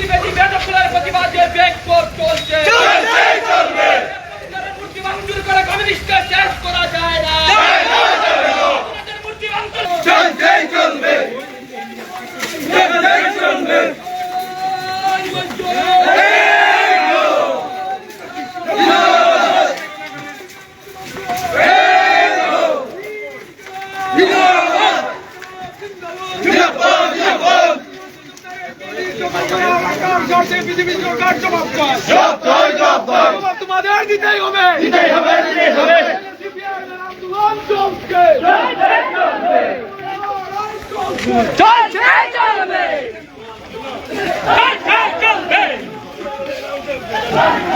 Kriminalität auf Polizei, was die Wahrheit সরকার সরছে BJP সরকার জবাব চায় জবাব চায় জবাব চায় জবাব তোমাদের দিতেই হবে দিতেই হবে দিতেই হবে আন্দোলন চলছে চলছে চলবে চলবে চলবে